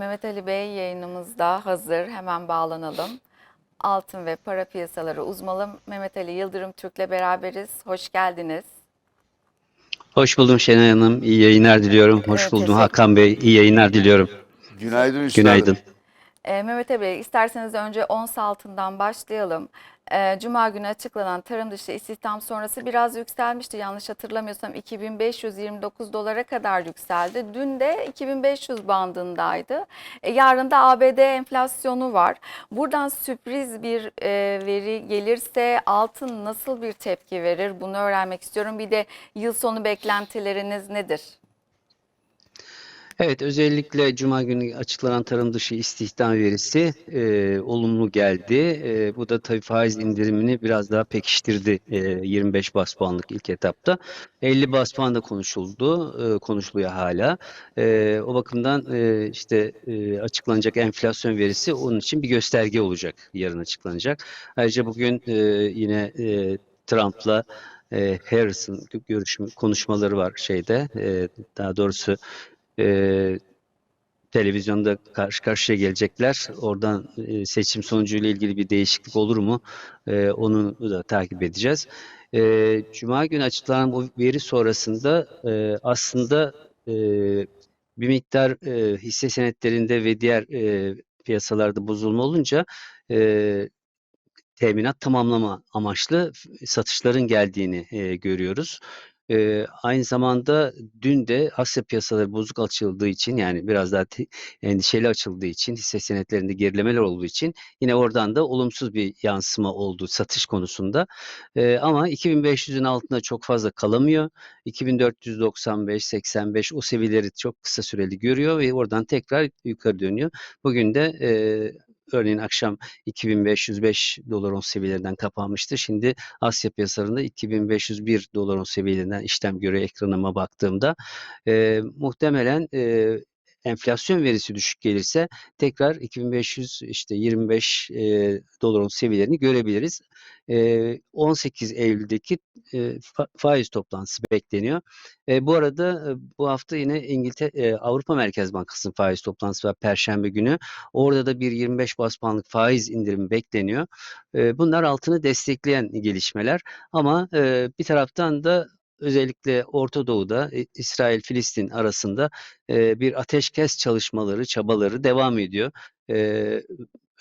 Mehmet Ali Bey yayınımızda hazır. Hemen bağlanalım. Altın ve para piyasaları uzmanı Mehmet Ali Yıldırım Türk'le beraberiz. Hoş geldiniz. Hoş buldum Şenay Hanım. İyi yayınlar diliyorum. Hoş Evet, buldum Hakan Bey. İyi yayınlar diliyorum. Günaydın üstadım. Günaydın. Ee, Mehmet Bey isterseniz önce ons altından başlayalım. Ee, Cuma günü açıklanan tarım dışı istihdam sonrası biraz yükselmişti. Yanlış hatırlamıyorsam 2529 dolara kadar yükseldi. Dün de 2500 bandındaydı. E, yarın da ABD enflasyonu var. Buradan sürpriz bir e, veri gelirse altın nasıl bir tepki verir? Bunu öğrenmek istiyorum. Bir de yıl sonu beklentileriniz nedir? Evet, özellikle Cuma günü açıklanan tarım dışı istihdam verisi e, olumlu geldi. E, bu da tabii faiz indirimini biraz daha pekiştirdi e, 25 bas puanlık ilk etapta. 50 bas puan da konuşuldu, e, konuşuluyor hala. E, o bakımdan e, işte e, açıklanacak enflasyon verisi onun için bir gösterge olacak, yarın açıklanacak. Ayrıca bugün e, yine e, Trump'la e, Harris'ın görüşme konuşmaları var şeyde, e, daha doğrusu e, televizyonda karşı karşıya gelecekler. Oradan e, seçim sonucuyla ilgili bir değişiklik olur mu? E, onu da takip edeceğiz. E, Cuma günü açıklanan bu veri sonrasında e, aslında e, bir miktar e, hisse senetlerinde ve diğer e, piyasalarda bozulma olunca e, teminat tamamlama amaçlı satışların geldiğini e, görüyoruz. E, aynı zamanda dün de Asya piyasaları bozuk açıldığı için yani biraz daha endişeli açıldığı için hisse senetlerinde gerilemeler olduğu için yine oradan da olumsuz bir yansıma oldu satış konusunda. E, ama 2500'ün altında çok fazla kalamıyor. 2495-85 o seviyeleri çok kısa süreli görüyor ve oradan tekrar yukarı dönüyor. Bugün de e, örneğin akşam 2505 dolar on seviyelerinden kapanmıştı. Şimdi Asya piyasalarında 2501 dolar on seviyelerinden işlem görüyor ekranıma baktığımda. E, muhtemelen e, enflasyon verisi düşük gelirse tekrar 2500 işte 25 e, dolar on seviyelerini görebiliriz. E, 18 Eylül'deki e, fa- faiz toplantısı bekleniyor. E, bu arada bu hafta yine İngiltere Avrupa Merkez Bankası'nın faiz toplantısı var Perşembe günü. Orada da bir 25 bas puanlık faiz indirimi bekleniyor. E, bunlar altını destekleyen gelişmeler ama e, bir taraftan da özellikle Orta Doğu'da İsrail-Filistin arasında e, bir ateşkes çalışmaları, çabaları devam ediyor. E,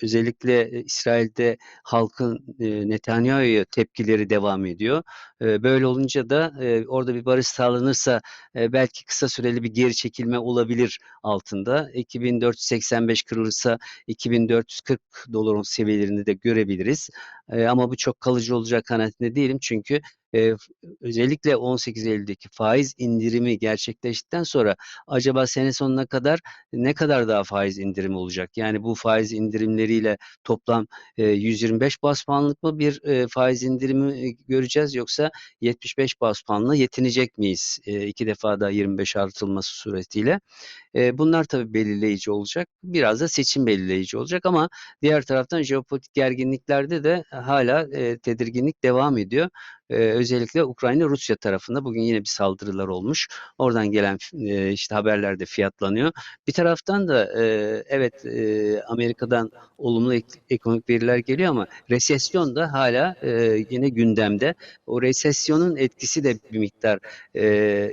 özellikle İsrail'de halkın e, Netanyahu'ya tepkileri devam ediyor. E, böyle olunca da e, orada bir barış sağlanırsa e, belki kısa süreli bir geri çekilme olabilir altında. 2485 kırılırsa 2440 doların seviyelerini de görebiliriz. E, ama bu çok kalıcı olacak kanaatinde değilim çünkü e, özellikle 18 Eylül'deki faiz indirimi gerçekleştikten sonra acaba sene sonuna kadar ne kadar daha faiz indirimi olacak? Yani bu faiz indirimleriyle toplam e, 125 bas puanlık mı bir e, faiz indirimi göreceğiz yoksa 75 bas puanla yetinecek miyiz? E, iki defa da 25 artılması suretiyle. E, bunlar tabii belirleyici olacak. Biraz da seçim belirleyici olacak ama diğer taraftan jeopolitik gerginliklerde de hala e, tedirginlik devam ediyor. E, özellikle Ukrayna-Rusya tarafında bugün yine bir saldırılar olmuş. Oradan gelen e, işte haberler de fiyatlanıyor. Bir taraftan da e, evet e, Amerika'dan olumlu ek- ekonomik veriler geliyor ama resesyon da hala e, yine gündemde. O resesyonun etkisi de bir miktar e,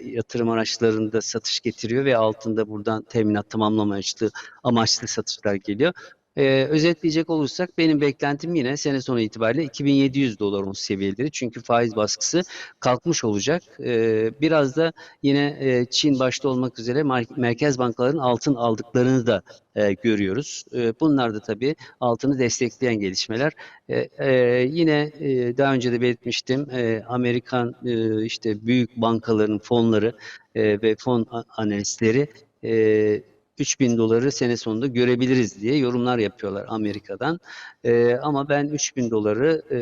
yatırım araçlarında satış getiriyor ve altında buradan teminat tamamlama amaçlı, amaçlı satışlar geliyor. Ee, özetleyecek olursak benim beklentim yine sene sonu itibariyle 2700 dolar ons seviyeleri çünkü faiz baskısı kalkmış olacak. Ee, biraz da yine e, Çin başta olmak üzere merkez bankaların altın aldıklarını da e, görüyoruz. E, bunlar da tabii altını destekleyen gelişmeler. E, e, yine e, daha önce de belirtmiştim e, Amerikan e, işte büyük bankaların fonları e, ve fon analistleri e, 3000 doları sene sonunda görebiliriz diye yorumlar yapıyorlar Amerika'dan. E, ama ben 3000 doları e,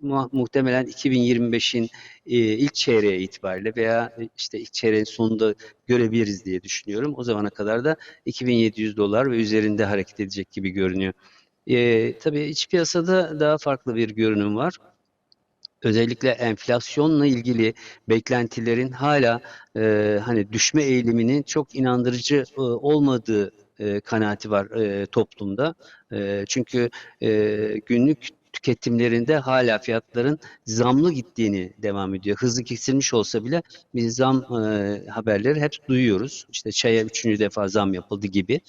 mu- muhtemelen 2025'in e, ilk çeyreği itibariyle veya e, işte ilk çeyreğin sonunda görebiliriz diye düşünüyorum. O zamana kadar da 2700 dolar ve üzerinde hareket edecek gibi görünüyor. E, tabii iç piyasada daha farklı bir görünüm var özellikle enflasyonla ilgili beklentilerin hala e, hani düşme eğiliminin çok inandırıcı e, olmadığı e, kanaati var e, toplumda. E, çünkü e, günlük tüketimlerinde hala fiyatların zamlı gittiğini devam ediyor. Hızlı kesilmiş olsa bile biz zam e, haberleri hep duyuyoruz. İşte çaya üçüncü defa zam yapıldı gibi.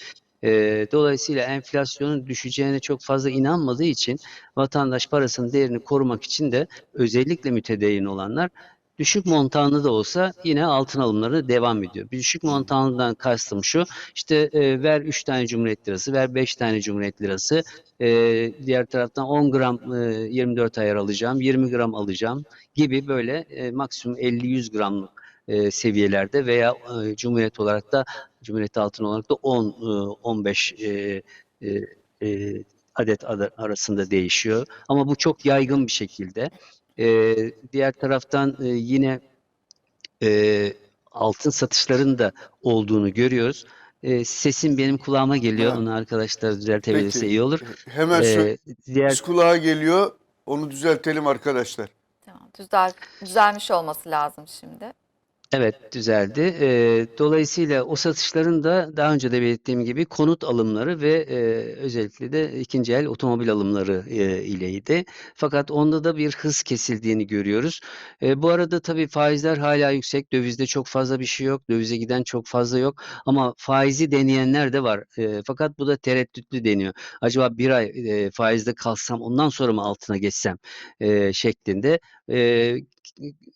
E, dolayısıyla enflasyonun düşeceğine çok fazla inanmadığı için vatandaş parasının değerini korumak için de özellikle mütedeyyin olanlar düşük montanlı da olsa yine altın alımları devam ediyor. Bir düşük montanlıdan kastım şu, işte e, ver 3 tane Cumhuriyet lirası, ver 5 tane Cumhuriyet lirası, e, diğer taraftan 10 gram e, 24 ayar alacağım, 20 gram alacağım gibi böyle e, maksimum 50-100 gramlık e, seviyelerde veya e, Cumhuriyet olarak da Cumhuriyet altın olarak da 10 e, 15 e, e, e, adet arasında değişiyor. Ama bu çok yaygın bir şekilde. E, diğer taraftan e, yine e, altın satışların da olduğunu görüyoruz. E, sesim benim kulağıma geliyor. Ha. Onu arkadaşlar düzeltebilirse Peki. iyi olur. Hemen sö- E, diğer kulağa geliyor. Onu düzeltelim arkadaşlar. Tamam, düzel, düzelmiş olması lazım şimdi. Evet düzeldi. Ee, dolayısıyla o satışların da daha önce de belirttiğim gibi konut alımları ve e, özellikle de ikinci el otomobil alımları e, ileydi. Fakat onda da bir hız kesildiğini görüyoruz. E, bu arada tabii faizler hala yüksek. Dövizde çok fazla bir şey yok. Dövize giden çok fazla yok. Ama faizi deneyenler de var. E, fakat bu da tereddütlü deniyor. Acaba bir ay e, faizde kalsam ondan sonra mı altına geçsem e, şeklinde. E,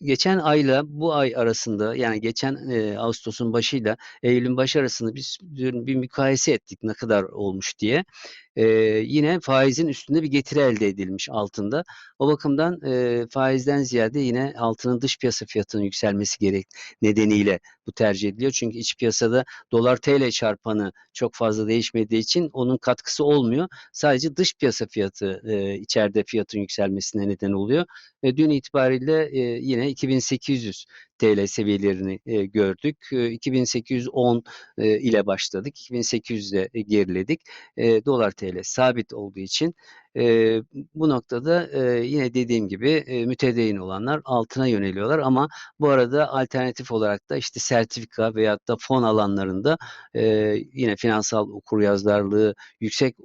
geçen ayla bu ay arasında yani geçen e, Ağustos'un başıyla Eylül'ün başı arasında biz bir mukayese ettik ne kadar olmuş diye. E, yine faizin üstünde bir getiri elde edilmiş altında. O bakımdan e, faizden ziyade yine altının dış piyasa fiyatının yükselmesi gerek nedeniyle bu tercih ediliyor. Çünkü iç piyasada dolar TL çarpanı çok fazla değişmediği için onun katkısı olmuyor. Sadece dış piyasa fiyatı e, içeride fiyatın yükselmesine neden oluyor. E, dün itibariyle e, yine 2800 TL seviyelerini e, gördük. E, 2810 e, ile başladık. 2800'de e, geriledik. E, dolar TL sabit olduğu için e, bu noktada e, yine dediğim gibi e, mütedeyyin olanlar altına yöneliyorlar ama bu arada alternatif olarak da işte sertifika veyahut da fon alanlarında e, yine finansal okuryazarlığı yüksek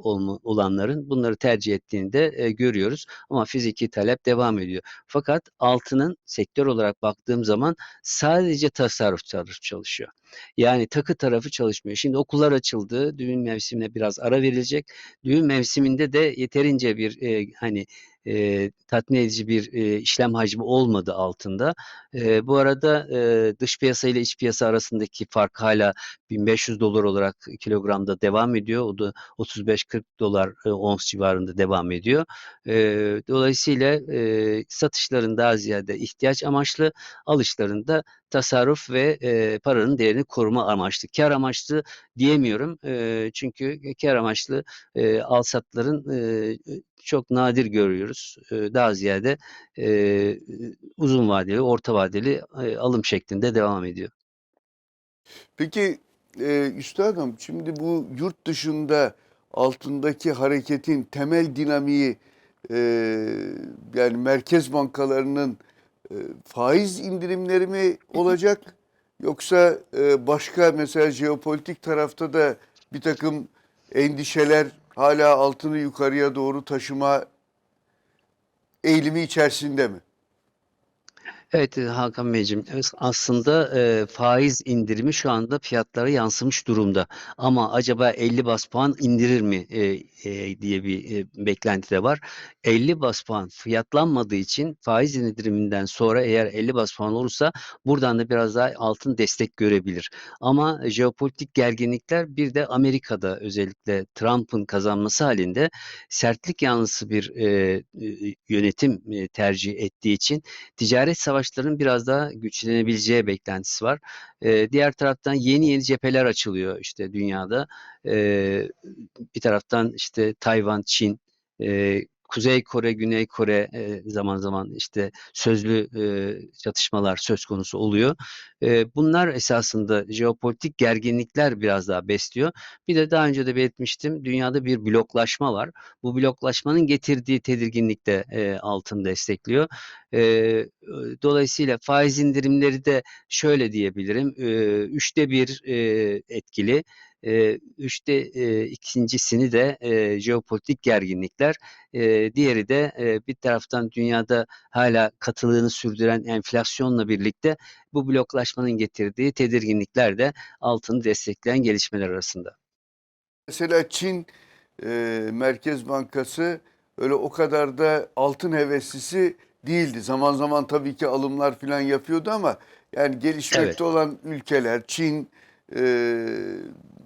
olanların bunları tercih ettiğini de e, görüyoruz. Ama fiziki talep devam ediyor. Fakat altının sektör olarak baktığım zaman sadece tasarruf tarafı çalışıyor. Yani takı tarafı çalışmıyor. Şimdi okullar açıldı. Düğün mevsimine biraz ara verilecek. Düğün mevsiminde de yeterince bir e, hani e, tatmin edici bir e, işlem hacmi olmadı altında. E, bu arada e, dış piyasa ile iç piyasa arasındaki fark hala 1500 dolar olarak kilogramda devam ediyor. O da 35-40 dolar e, ons civarında devam ediyor. E, dolayısıyla e, satışların daha ziyade ihtiyaç amaçlı, alışlarında tasarruf ve e, paranın değerini koruma amaçlı. Kar amaçlı diyemiyorum. E, çünkü kar amaçlı e, alsatların e, çok nadir görüyoruz. Daha ziyade uzun vadeli, orta vadeli alım şeklinde devam ediyor. Peki üstadım şimdi bu yurt dışında altındaki hareketin temel dinamiği yani merkez bankalarının faiz indirimleri mi olacak yoksa başka mesela jeopolitik tarafta da bir takım endişeler hala altını yukarıya doğru taşıma eğilimi içerisinde mi? Evet e, Hakan Beyciğim aslında e, faiz indirimi şu anda fiyatlara yansımış durumda. Ama acaba 50 bas puan indirir mi e, e, diye bir e, beklenti de var. 50 bas puan fiyatlanmadığı için faiz indiriminden sonra eğer 50 bas puan olursa buradan da biraz daha altın destek görebilir. Ama jeopolitik gerginlikler bir de Amerika'da özellikle Trump'ın kazanması halinde sertlik yanlısı bir e, e, yönetim e, tercih ettiği için ticaret savaşlarının biraz daha güçlenebileceği beklentisi var. Ee, diğer taraftan yeni yeni cepheler açılıyor işte dünyada. Ee, bir taraftan işte Tayvan, Çin, e, Kuzey Kore, Güney Kore e, zaman zaman işte sözlü e, çatışmalar söz konusu oluyor. E, bunlar esasında jeopolitik gerginlikler biraz daha besliyor. Bir de daha önce de belirtmiştim dünyada bir bloklaşma var. Bu bloklaşmanın getirdiği tedirginlik de e, altın destekliyor. E, dolayısıyla faiz indirimleri de şöyle diyebilirim. E, üçte bir e, etkili. E, üçte e, ikincisini de e, jeopolitik gerginlikler. E, diğeri de e, bir taraftan dünyada hala katılığını sürdüren enflasyonla birlikte bu bloklaşmanın getirdiği tedirginlikler de altını destekleyen gelişmeler arasında. Mesela Çin e, Merkez Bankası öyle o kadar da altın heveslisi değildi. Zaman zaman tabii ki alımlar falan yapıyordu ama yani gelişmekte Evet. olan ülkeler Çin e,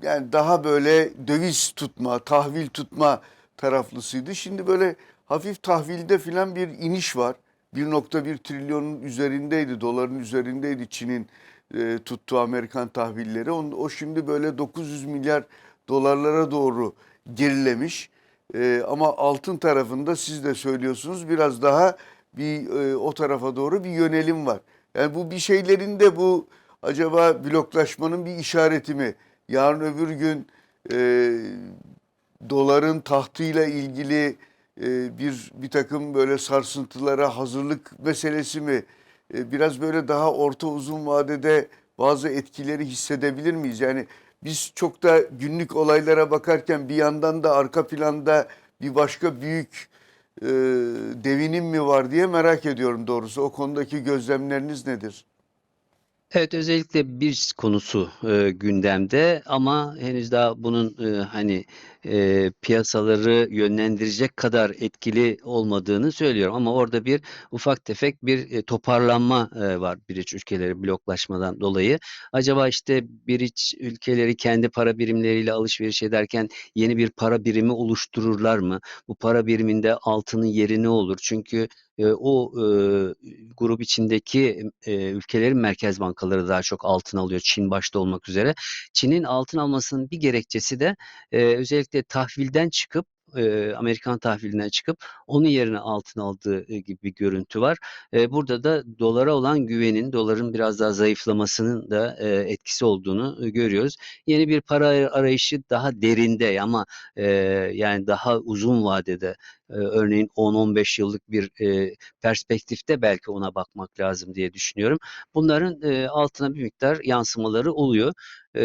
yani daha böyle döviz tutma, tahvil tutma taraflısıydı. Şimdi böyle hafif tahvilde falan bir iniş var. 1.1 trilyonun üzerindeydi, doların üzerindeydi Çin'in e, tuttuğu Amerikan tahvilleri. O, o şimdi böyle 900 milyar dolarlara doğru gerilemiş. E, ama altın tarafında siz de söylüyorsunuz biraz daha bir e, o tarafa doğru bir yönelim var. Yani bu bir şeylerin de bu acaba bloklaşmanın bir işareti mi? Yarın öbür gün e, doların tahtıyla ilgili e, bir bir takım böyle sarsıntılara hazırlık meselesi mi? E, biraz böyle daha orta uzun vadede bazı etkileri hissedebilir miyiz? Yani biz çok da günlük olaylara bakarken bir yandan da arka planda bir başka büyük e, devinim mi var diye merak ediyorum doğrusu. O konudaki gözlemleriniz nedir? Evet özellikle bir konusu e, gündemde ama henüz daha bunun e, hani e, piyasaları yönlendirecek kadar etkili olmadığını söylüyorum ama orada bir ufak tefek bir e, toparlanma e, var biriç ülkeleri bloklaşmadan dolayı. Acaba işte biriç ülkeleri kendi para birimleriyle alışveriş ederken yeni bir para birimi oluştururlar mı? Bu para biriminde altının yeri ne olur? Çünkü e, o e, grup içindeki e, ülkelerin merkez bankaları daha çok altın alıyor Çin başta olmak üzere. Çin'in altın almasının bir gerekçesi de e, özellikle tahvilden çıkıp e, Amerikan tahvilinden çıkıp onun yerine altın aldığı gibi bir görüntü var. E, burada da dolara olan güvenin, doların biraz daha zayıflamasının da e, etkisi olduğunu e, görüyoruz. Yeni bir para arayışı daha derinde ama e, yani daha uzun vadede e, örneğin 10-15 yıllık bir e, perspektifte belki ona bakmak lazım diye düşünüyorum. Bunların e, altına bir miktar yansımaları oluyor. E,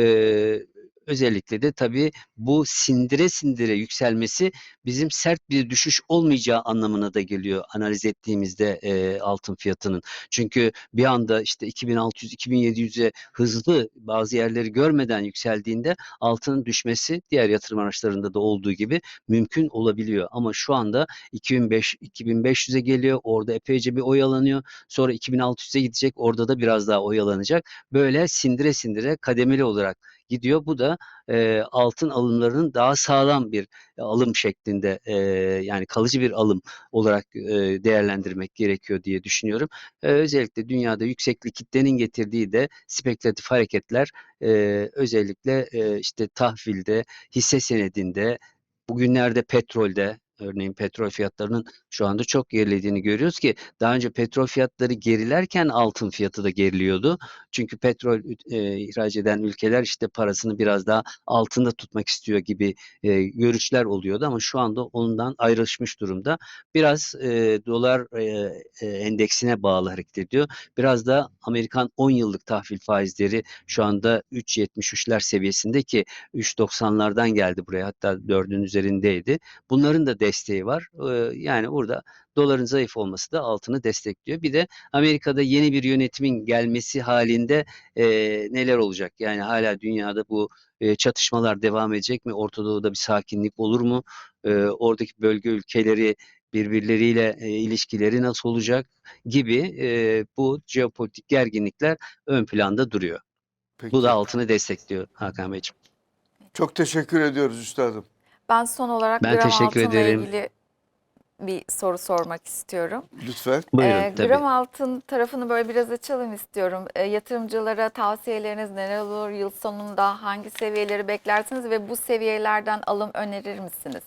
özellikle de tabii bu sindire sindire yükselmesi bizim sert bir düşüş olmayacağı anlamına da geliyor analiz ettiğimizde e, altın fiyatının. Çünkü bir anda işte 2600-2700'e hızlı bazı yerleri görmeden yükseldiğinde altının düşmesi diğer yatırım araçlarında da olduğu gibi mümkün olabiliyor. Ama şu anda 2005 2500'e geliyor. Orada epeyce bir oyalanıyor. Sonra 2600'e gidecek. Orada da biraz daha oyalanacak. Böyle sindire sindire kademeli olarak gidiyor. Bu da e, altın alımlarının daha sağlam bir alım şeklinde e, yani kalıcı bir alım olarak e, değerlendirmek gerekiyor diye düşünüyorum. E, özellikle dünyada yüksek kitlenin getirdiği de spekülatif hareketler e, özellikle e, işte tahvilde, hisse senedinde, bugünlerde petrolde örneğin petrol fiyatlarının şu anda çok gerilediğini görüyoruz ki daha önce petrol fiyatları gerilerken altın fiyatı da geriliyordu. Çünkü petrol e, ihraç eden ülkeler işte parasını biraz daha altında tutmak istiyor gibi e, görüşler oluyordu ama şu anda ondan ayrışmış durumda. Biraz e, dolar e, e, endeksine bağlı hareket ediyor. Biraz da Amerikan 10 yıllık tahvil faizleri şu anda 3.73'ler seviyesinde ki 3.90'lardan geldi buraya hatta 4'ün üzerindeydi. Bunların da desteği var. Yani burada doların zayıf olması da altını destekliyor. Bir de Amerika'da yeni bir yönetimin gelmesi halinde e, neler olacak? Yani hala dünyada bu e, çatışmalar devam edecek mi? Orta Doğu'da bir sakinlik olur mu? E, oradaki bölge ülkeleri birbirleriyle e, ilişkileri nasıl olacak gibi e, bu jeopolitik gerginlikler ön planda duruyor. Peki. Bu da altını destekliyor Hakan Beyciğim. Çok teşekkür ediyoruz üstadım. Ben son olarak Ben gram teşekkür altınla ederim. ilgili bir soru sormak istiyorum. Lütfen. Buyurun Ee, tabii. gram altın tarafını böyle biraz açalım istiyorum. Ee, yatırımcılara tavsiyeleriniz neler olur? Yıl sonunda hangi seviyeleri beklersiniz ve bu seviyelerden alım önerir misiniz?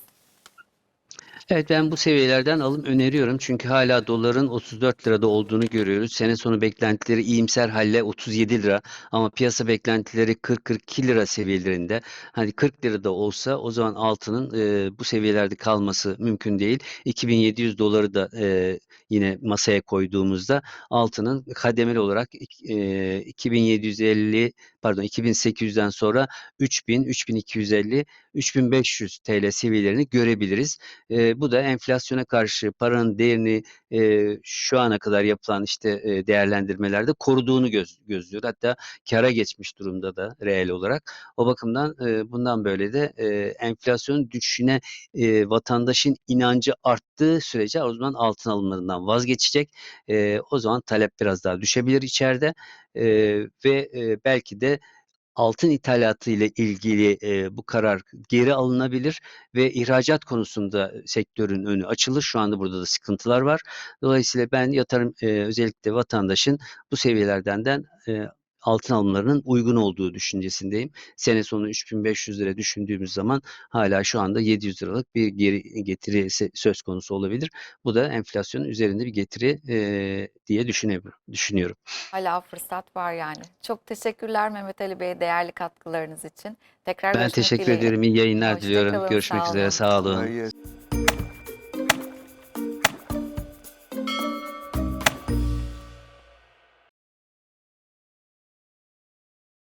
Evet ben bu seviyelerden alım öneriyorum. Çünkü hala doların 34 lirada olduğunu görüyoruz. Sene sonu beklentileri iyimser halle 37 lira ama piyasa beklentileri 40-42 lira seviyelerinde. Hani 40 lirada olsa o zaman altının e, bu seviyelerde kalması mümkün değil. 2700 doları da e, yine masaya koyduğumuzda altının kademeli olarak e, 2750 pardon 2800'den sonra 3000, 3250, 3500 TL seviyelerini görebiliriz. E, bu da enflasyona karşı paranın değerini e, şu ana kadar yapılan işte e, değerlendirmelerde koruduğunu göz, gözlüyor. Hatta kara geçmiş durumda da reel olarak. O bakımdan e, bundan böyle de e, enflasyonun düşüşüne e, vatandaşın inancı arttığı sürece o zaman altın alımlarından vazgeçecek. E, o zaman talep biraz daha düşebilir içeride E, ve e, belki de altın ithalatı ile ilgili e, bu karar geri alınabilir ve ihracat konusunda sektörün önü açılır. Şu anda burada da sıkıntılar var. Dolayısıyla ben yatırım e, özellikle vatandaşın bu seviyelerden de e, altın alımlarının uygun olduğu düşüncesindeyim. Sene sonu 3500 lira düşündüğümüz zaman hala şu anda 700 liralık bir geri getiri söz konusu olabilir. Bu da enflasyonun üzerinde bir getiri e, diye düşünüyorum. Hala fırsat var yani. Çok teşekkürler Mehmet Ali Bey değerli katkılarınız için. Tekrar Ben teşekkür dileğiyle. ediyorum. İyi yayınlar Hoşça diliyorum. kalın, Görüşmek sağ üzere. Sağ olun. Gelsin.